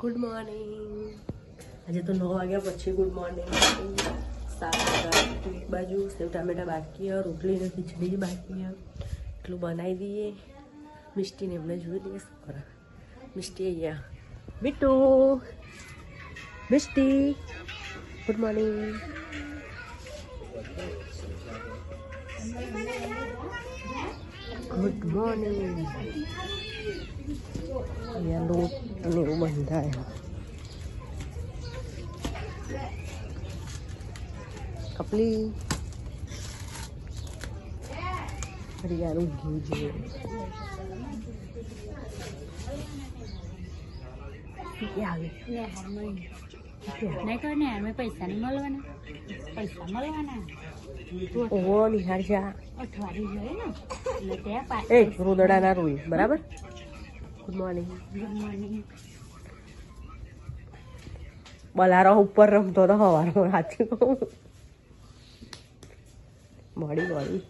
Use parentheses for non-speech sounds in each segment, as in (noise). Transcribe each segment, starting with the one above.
Good morning આજે તો નવ વાગ્યા પછી ગુડ મોર્નિંગ સાત વાગ્યા એક બાજુ સેવ ટામેટા બાકી હે, રોટલી ને ખીચડી બાકી હે. એટલું બનાવી દઈએ. મિષ્ટીને એમને જોઈ દઈએ શું કરે. મિષ્ટી અહીંયા. બીટુ Mishti. Good morning good morning અહીંયા લોટ અને એવું બંધાય કપલી હરિયાળું ઘી જોઈએ એ આવે નહીં તો ને અમે પૈસા નહીં મળવાના પૈસા મળવાના ઓહો, નિહાર જા. એ જોઈએ ના રોલ બરાબર? ગુડ મોર્નિંગ બલારો ઉપર રમતો હતો સવારમાં સાચું મળી મળી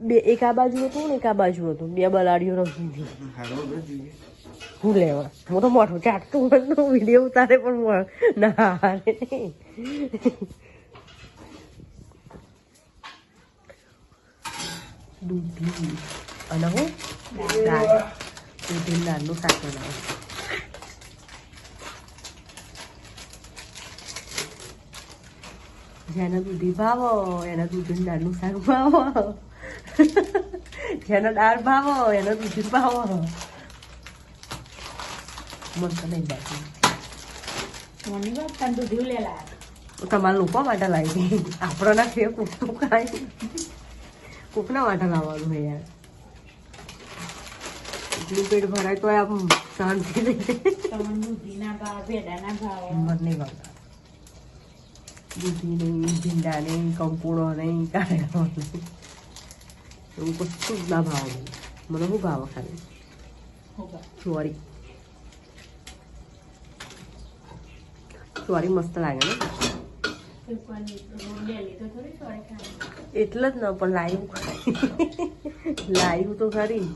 બે, એક આ બાજુ હતું ને, એક આ બાજુ હતું. બે બલાડીઓ રમતી હતી. હું લેવા? હું તો મોટું ચાટતું વીડિયો ઉતારે પણ ના હારે દૂધી અને હું દાળ દૂધી દાળનું શાક બનાવું જેને દૂધી ભાવો એને દૂધી દાળનું શાક ભાવો જેને દાળ ભાવો એને દૂધી ભાવો મસ્ત નહીં બાકી મમ્મી બાપ દૂધી લેલા. તમારા લોકો માટે લાવી આપણો ના છે કૂકનું કાંઈ. કૂકના વાટા લાવવાનું છે યાર. એટલું પેટ ભરાય તો આમ શાંતિ રહે તમને દૂધીના ભાવ ભેડાના ભાવ. હિંમત નહીં કરતા દૂધી નહીં ભીંડા નહીં કંકુડો નહીં કારેલો એવું કશું જ ના ભાવ. મને શું ભાવ ખાલી? ચોરી. ચોરી મસ્ત લાગે ને? એટલે જ ન, પણ લાઈવ. લાઈવ તો ખરી.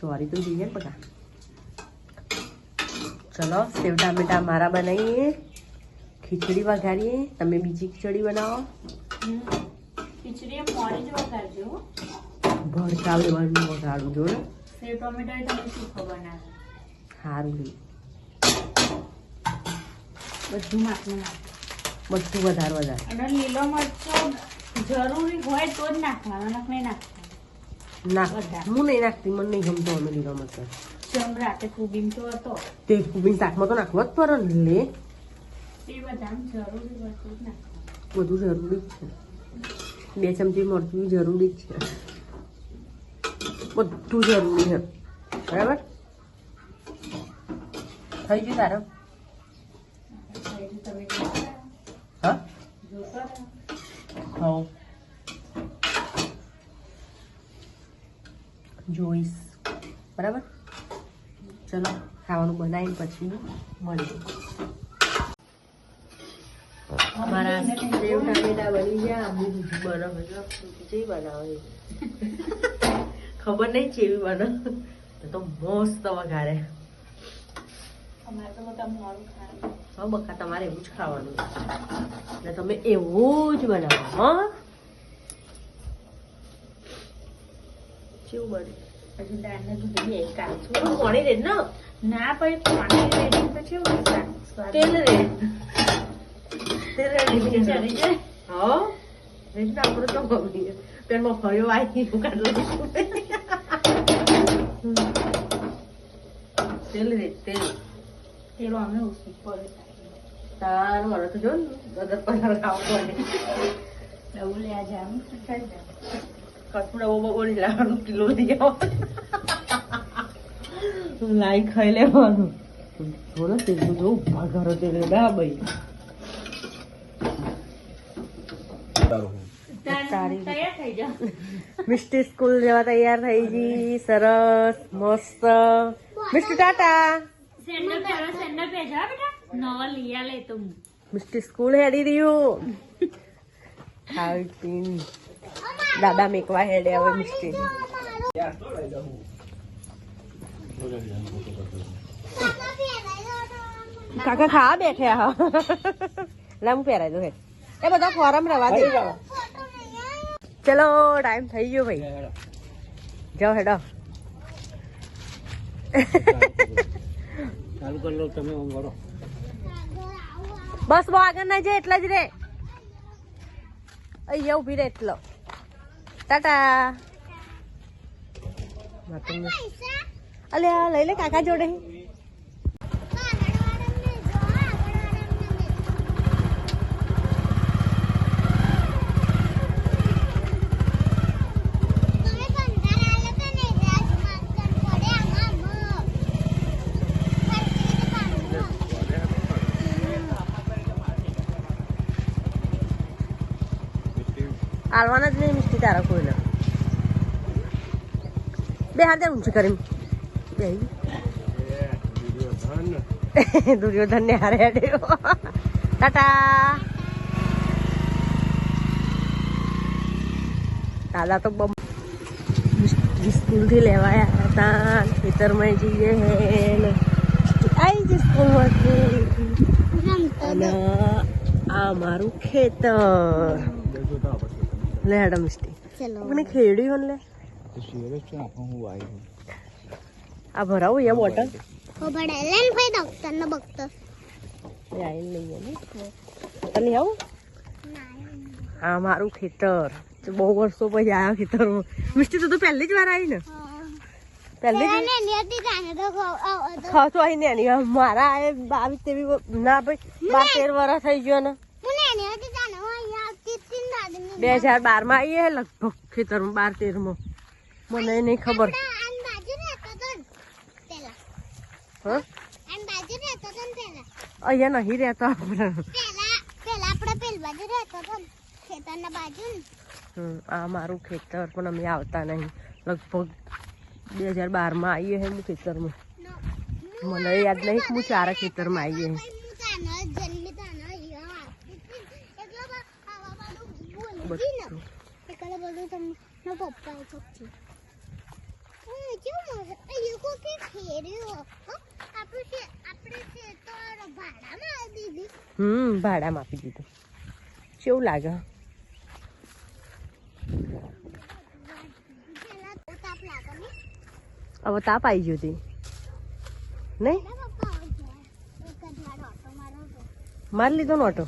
ચોરી તો જોઈએ ને બધા ચલો સેવ ટામેટા મારા બનાવીએ. ખીચડી વઘારીએ. તમે બીજી ખીચડી બનાવો. ખીચડી સારું બધું નાખો. બધું વધારે વધારે. અને લીલો મરચો જરૂરી હોય તો જ નાખવાનો નખ નહીં નાખવાનો. ના હું નહીં નાખતી મને નહીં ગમતો અમે લીલો મરચો. તો હતો. તે કુબી શાકમાં તો નાખવો જ પડે ને લે. એ બધા જરૂરી વસ્તુ જ નાખવાનું. બધું જરૂરી જ છે. બે ચમચી મરચું જરૂરી જ છે. બધું જરૂરી છે. બરાબર? થઈ ગયું તારે એટલે તમે જોતા હા જોતા રહો. હા જોઈશ બરાબર? ચલો ખાવાનું બનાવી પછી મળીએ. અમારા સેવ ટામેટા બની ગયા બનાવે છે જે બનાવે. ખબર નહીં ચેવી બને. તો મસ્ત વઘારે. અમારે તો બધા મોડું ખાવાનું. હા બકા તમારે એવું જ ખાવાનું એટલે તમે એવું જ બનાવો હા કેવું બને પછી દાળને દૂધ બે કાઢું છું થોડું પાણી રે ને ના પછી પાણી રેડી તો કેવું સ્વાદ- સ્વાદ તેલ રે તેલ રેડી ચડી જાય હા રેડી ને આપણે તો ગમી પેલો ફર્યો આવી હું કાઢ લઈશું તેલ રે તેલ તેલો અમે ઓછું પડે તારું હવે તો જો ગદર કલર પડે ડબલ લે આજે આમ ખાઈ જાય. કપડા બહુ બહુ લાવવાનું કિલો લઈ આવો. લાઈ ખાઈ લેવાનું. બોલો તેલું જો ઊભા કરો તે ના ભાઈ. મિસ્ટી સ્કૂલ જવા તૈયાર થઈ ગઈ સરસ મસ્ત. મિસ્ટી ટાટા. સેન્ડલ પહેરો સેન્ડલ પહેરજો બેટા. નવા લઈ લે તો મિસ્ટી સ્કૂલ હેડી રહ્યું ખાવી પીન દાદા મેકવા હેડે હવે મિસ્ટી કાકા ખાવા બેઠ્યા હા લા હું પહેરાઈ દઉં હે એ બધા ફોરમ રવા દે ચલો ટાઈમ થઈ ગયો ભાઈ જાઓ હેડો ચાલુ કરી લો તમે ઓમ કરો બસ બહુ આગળ ના જાય એટલા જ રે. અહીંયા ઊભી રે એટલો. ટાટા. અલે લઈ લે કાકા જોડે. આલવાના જ નહીં મિસ્ટી તારા કોઈને બે હાથ ઊંચી કરી બે દુર્યોધન ને હારે હેડ્યો ટાટા દાદા તો બમ સ્કૂલથી લેવાયા હતા ખેતરમાં જઈએ હે આઈ જ સ્કૂલમાંથી અને આ મારું ખેતર લે હેડો મિસ્ટી મને ખેડ્યું ને લે આ ભરાવું એ બોટલ એ આઈને લઈએ ને બોટલ લઈ આવું આ મારું ખેતર તો બહુ વર્ષો પછી આવ્યા ખેતરમાં મિસ્ટી તું તો પહેલી જ વાર આવી ને પહેલી જ ખાતો આવી ને એની મારા આ બાવીસ તેવી ના ભાઈ બાર તેર વર્ષ થઈ ગયો ને બે હજાર બારમાં આવીએ લગભગ ખેતરમાં બાર તેરમાં મને નહીં ખબર. અહીંયા નહીં રહેતા આ મારું ખેતર પણ અમે આવતા નહીં. લગભગ બે હજાર બારમાં આવીએ હે ખેતરમાં. મને યાદ નહીં કે હું ચારા ખેતરમાં આવીએ પપ્પા ચોકથી કેવું મજા એ લોકો કે ફેર્યો આપણું છે આપણે તો ભાડામાં આવી દીધી હમ ભાડામાં આપી દીધું કેવું લાગે તો હવે તાપ આવી ગયો હતી નહીં તો મારી લીધો ને ઓટો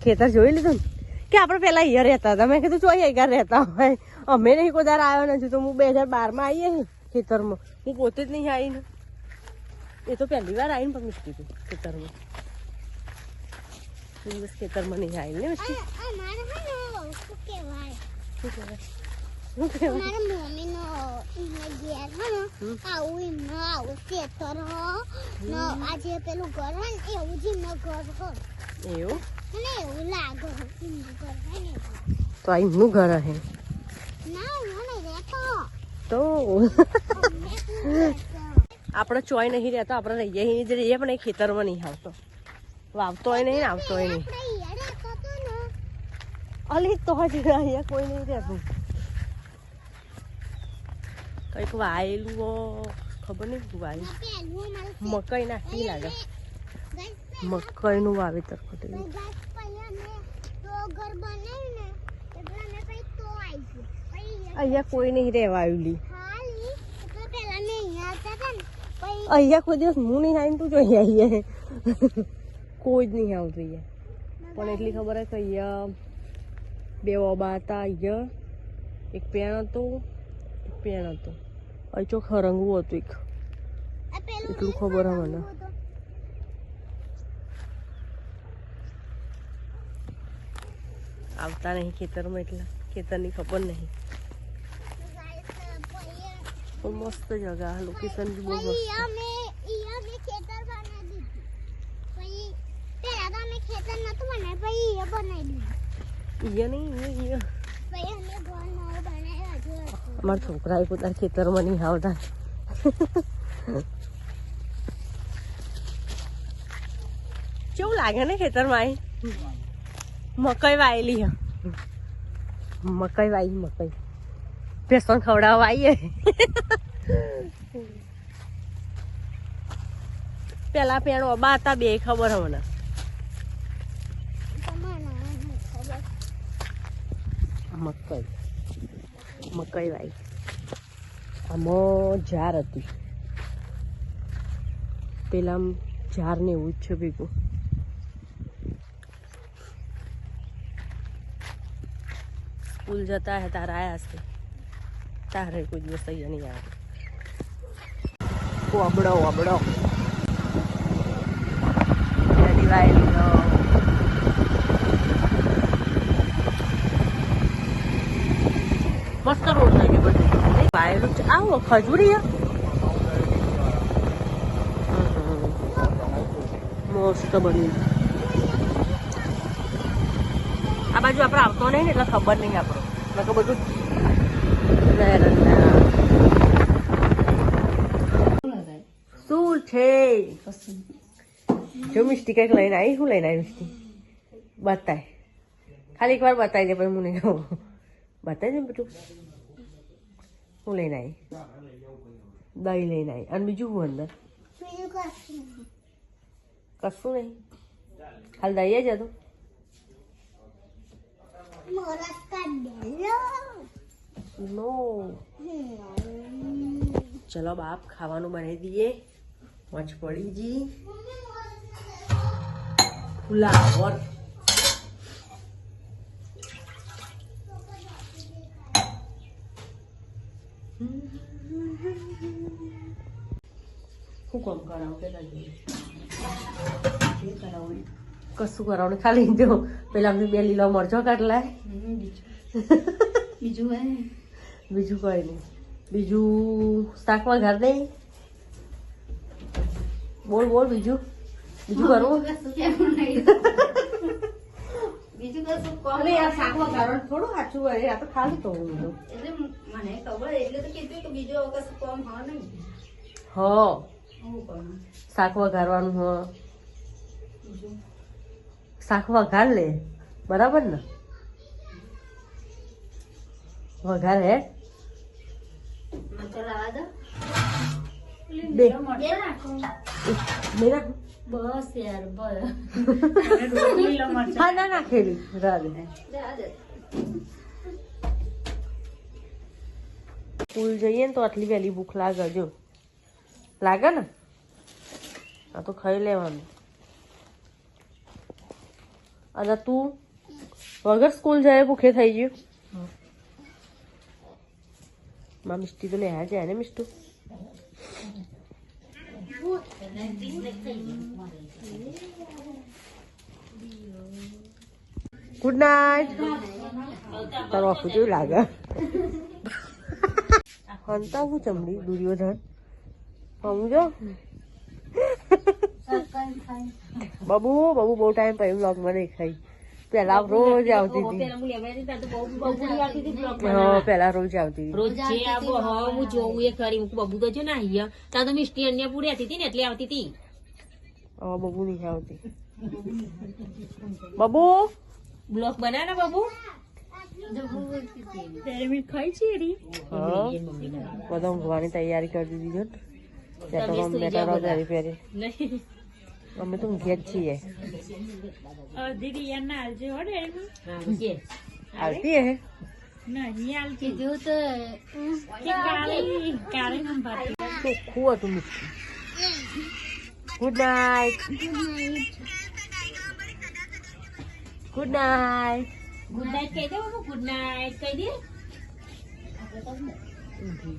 ખેતર જોઈ લીધું ને કે આપણે પેલા અહીંયા રહેતા હતા. મેં કીધું ચોઈ અહીંયા રહેતા હોય. અમે નહીં કોઈ દાર આવ્યો નથી. તો હું બે હજાર બારમાં આવીએ ને ખેતરમાં. હું પોતે જ નહીં આવી ને એ તો પહેલી વાર આવીને પણ મિસ્ટી હતી ખેતરમાં. એ દિવસ ખેતરમાં નહીં આવી ને મિસ્ટી આ મારે હે ને શું કહેવાય? શું કહેવાય? શું કહેવાય? મારા મમ્મીનો એમને ઘેર હે ને હમ. આવું એમનો આવું ખેતર હો. ને આ જે પેલું ઘર હોય ને એવું જ એમનો ઘર હોય. એવું? તો આ એમનું ઘર હે? તો આપણે ચોય નહીં રહેતો, આપણે રહીએ જ રહીએ પણ એ ખેતરમાં નહીં આવતો. વાવતો હોય નહીં આવતો હોય નહીં. અલી તો જ અહીંયા કોઈ નહીં રહેતું. કંઈક વાયેલું ખબર નહીં, વાયેલું. મકાઈ નાખી લાગે. મકાઈનું વાવેતર કર્યું અહીંયા કોઈ નહીં રહેવા આવેલી અહીંયા કોઈ દિવસ હું નહીં આવીને તું અહીંયા અહીંયા કોઈ જ નહીં આવતું અહીંયા. પણ એટલી ખબર હે કે અહીંયા બે ઓબા હતા અહીંયા એક પેણ હતું એક પેણ હતું. અહીં ચોક હરંગવું હતું એક. એટલું ખબર હે મને. આવતા નહીં ખેતરમાં એટલા ખેતરની ખબર નહીં. પણ મસ્ત જગા લોકેશન બી બહુ મસ્ત. અમારા છોકરાએ પોતાના ખેતરમાં નહીં આવતા. કેવું લાગે ને ખેતરમાં આવી મકઈ વાયેલી હે. મકઈ વાઈ મકઈ. ભેસણ ખવડાવવા આવીએ. પેલા પેણ બા હતા બે ખબર હમણાં મકઈ. મકઈ વાઈ આમો ઝાર હતી. પેલા આમ ઝાર ને એવું જ છે ભેગું. સ્કૂલ જતા હે તારા આયા છે તારે કોઈ દિવસ અહીંયા નહીં આવે વબડો વબડો પેલી વાયેલી નો. મસ્ત રોડ થઈ ગયો બધું વાયેલું છે આવો ખજૂરી હે? હમ. મસ્ત બન્યું આ બાજુ આપણે આવતો નહીં ને એટલે ખબર નહીં આપણો. તો બધું શું છે? જો મિસ્ટી કંઈક લઈને આવી શું લઈને આવી મિસ્ટી? બતાય. ખાલી એક વાર બતાવી દે પછી હું નહીં કહું બતાવી દે ને બધું. હું લઈને આવી દહીં લઈને આવી અને બીજું હું અંદર? કશું નહીં. કશું નહીં. ખાલી દહીં જ હતું. મોરસ કાઢેલો નો હમ. ચલો બાપ ખાવાનું બનાવી દઈએ મોજ પડી જી ફુલાવર શું કામ કરાવું કે કશું કરાવવાનું ખાલી જો પેલા અમને બે લીલો મરચો કાઢલા. બીજું? (laughs) બીજું કઈ નહીં. બીજું શાકમાં ઘર દે બોલ બોલ બીજું. બીજું કરવું? બીજું કશું કોમ અરે આ શાક થોડું સાચું હોય આ તો ખાલી તો હું તો. એટલે મને ખબર એટલે તો કીધું કે બીજો કશું કોમ હા નહીં. હ. હું કોમ? શાક વઘારવાનું હ. બીજું? શાક વઘાર લે. બરાબર ને? વઘાર હે? બે. બસ યાર બસ. હા ના નાખેલી રાધે. સ્કૂલ જઈએ ને તો આટલી વહેલી ભૂખ લાગે જો. લાગે ને? આ તો ખાઈ લેવાનું. અને તું વગર સ્કૂલ જાય ભૂખે થઈ ગયું. માં મિષ્ટી તો લેવા જાય ને મિષ્ટુ ગુડ નાઇટ તારો આખું જેવું લાગે? હંતા હું ચમડી દુર્યોધન. સમજો બબુ બબુ બહુ ટાઈમ પછી નહીં દેખાઈ પેલા રોજ આવતી હતી. હા પેલા રોજ આવતી હતી. રોજ જે આવો હા. હું. જોઉં એ કરી હું બબુ તો જો ને અહીંયા. ત્યાં તો મિસ્ટી અન્ય પૂરી આવતી હતી ને એટલે આવતી હતી. હવે બબુ નહીં આવતી. બબુ? બ્લોક બના ને બબુ? ખાઈ છે રી હા. બધા ઊંઘવાની તૈયારી કરી દીધી છે. પહેરી અમે તો ઘેર છીએ. હા કે આવતી હે? કીધું તો ચોખ્ખું હતું Mishti good night good night good night કહી દે ગુડ નાઇટ. કહી દે.